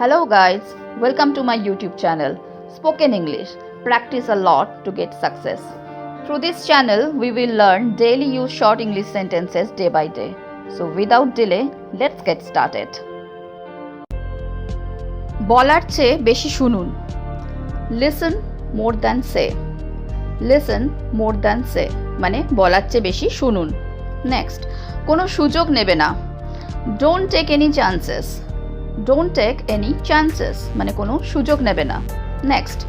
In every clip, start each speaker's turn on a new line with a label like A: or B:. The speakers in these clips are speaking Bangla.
A: Hello, guys. Welcome to my YouTube channel, Spoken English. Practice a lot to get success. Through this channel, we will learn daily use short English sentences day by day. So, without delay, let's get started. বলার চেয়ে বেশি শুনুন listen more than say listen more than say মানে বলার চেয়ে বেশি শুনুন নেক্সট কোনো সুযোগ নেবে না don't take any chances don't take any chances মানে কোনো সুযোগ নেবে না। নেক্সট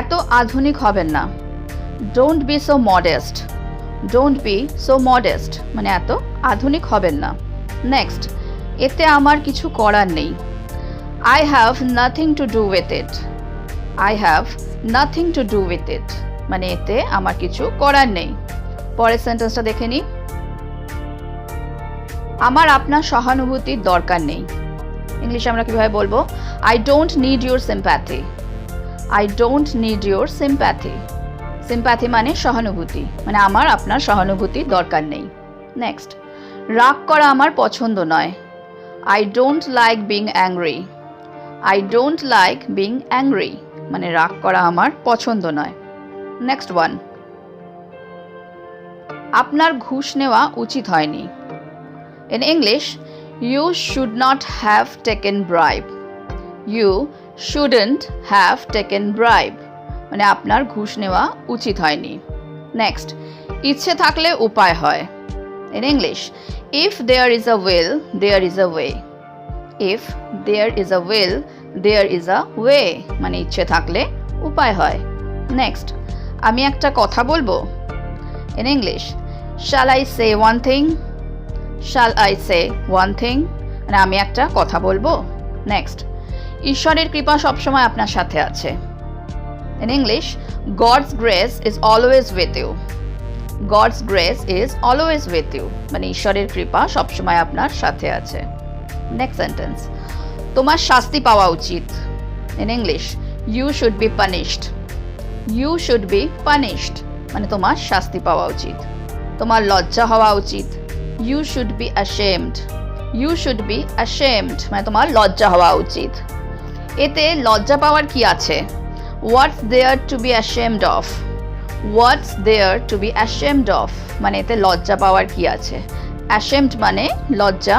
A: এত আধুনিক হবেন না। Don't be so modest don't be so modest মানে এত আধুনিক হবেন না। নেক্সট এতে আমার কিছু করার নেই। I have nothing to do with it I have nothing to do with it মানে এতে আমার কিছু করার নেই। পরের সেন্টেন্সটা দেখে নিই। আমার আপনার সহানুভূতির দরকার নেই। ইংলিশে আমরা কীভাবে বলব? I don't need your sympathy I don't need your sympathy sympathy মানে সহানুভূতি মানে আমার আপনার সহানুভূতির দরকার নেই। নেক্সট রাগ করা আমার পছন্দ নয়। I don't like being angry I don't like being angry মানে রাগ করা আমার পছন্দ নয়। নেক্সট ওয়ান আপনার ঘুষ নেওয়া উচিত হয়নি। In English, you should not have taken bribe. You shouldn't have taken bribe. মানে আপনার ঘুষ নেওয়া উচিত হয়নি। নেক্সট ইচ্ছে থাকলে উপায় হয়। In English if there is a will there is a way if there is a will there is a way মানে ইচ্ছে থাকলে উপায় হয়। নেক্সট আমি একটা কথা বলব। In English shall I say one thing shall I say one thing মানে আমি একটা কথা বলব? নেক্সট ঈশ্বরের কৃপা সবসময় আপনার সাথে আছে। In English God's grace is always with you God's grace is always with you মানে ঈশ্বরের কৃপা সবসময় আপনার সাথে আছে। নেক্সট সেন্টেন্স তোমার শাস্তি পাওয়া উচিত। In English you should be punished you should be punished মানে তোমার শাস্তি পাওয়া উচিত। তোমার লজ্জা হওয়া উচিত। You should be ashamed you should be ashamed মানে তোমার লজ্জা হওয়া উচিত। এতে লজ্জা পাওয়ার কি আছে? What's there to be ashamed of what's there to be ashamed of মানে এতে লজ্জা পাওয়ার কি আছে? অ্যাশেমড মানে লজ্জা।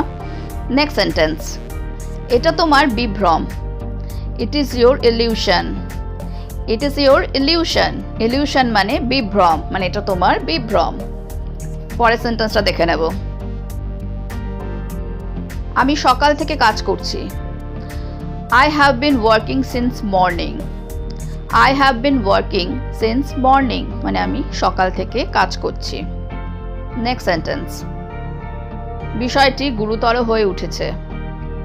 A: নেক্সট সেন্টেন্স এটা তোমার বিভ্রম। It is your illusion it is your illusion illusion মানে বিভ্রম। মানে এটা তোমার বিভ্রম। পরের সেন্টেন্সটা দেখে নেব। আমি সকাল থেকে কাজ করছি। I have been working since morning I have been working since morning মানে আমি সকাল থেকে কাজ করছি। নেক্সট সেন্টেন্স বিষয়টি গুরুতর হয়ে উঠেছে।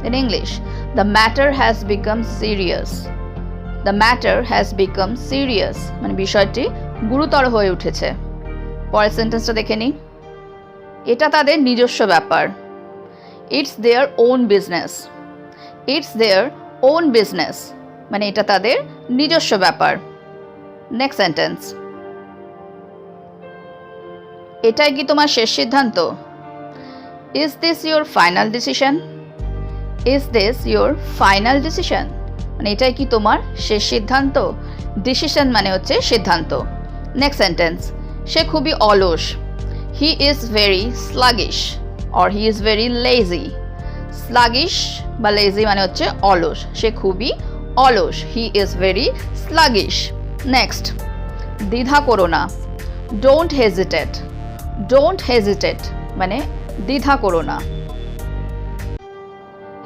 A: In English the matter has become serious the matter has become serious মানে বিষয়টি গুরুতর হয়ে উঠেছে। পরের সেন্টেন্সটা দেখে নিই। এটা তাদের নিজস্ব ব্যাপার। It's their own business it's their own business মানে এটা তাদের নিজস্ব ব্যাপার। নেক্সট সেন্টেন্স এটাই কি তোমার শেষ সিদ্ধান্ত? Is this your final decision is this your final decision মানে এটাই কি তোমার শেষ সিদ্ধান্ত? ডিসিশন মানে হচ্ছে সিদ্ধান্ত। নেক্সট সেন্টেন্স সে খুবই অলস। He is very sluggish or he is very lazy sluggish বা লেজি মানে হচ্ছে অলস, সে খুবই অলস he is very sluggish next দ্বিধা করো না ডোন্ট হেজিটেট ডোন্ট হেজিটেট মানে দ্বিধা করো না।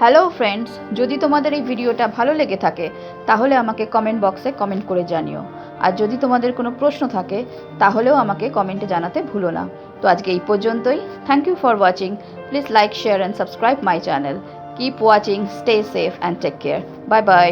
A: হ্যালো ফ্রেন্ডস যদি তোমাদের এই ভিডিওটা ভালো লেগে থাকে, তাহলে আমাকে কমেন্ট বক্সে কমেন্ট করে জানিও। আর যদি তোমাদের কোনো প্রশ্ন থাকে, তাহলেও আমাকে কমেন্টে জানাতে ভুলো না। তো আজকে এই পর্যন্তই। Thank you for watching please like share and subscribe my channel keep watching stay safe and take care bye bye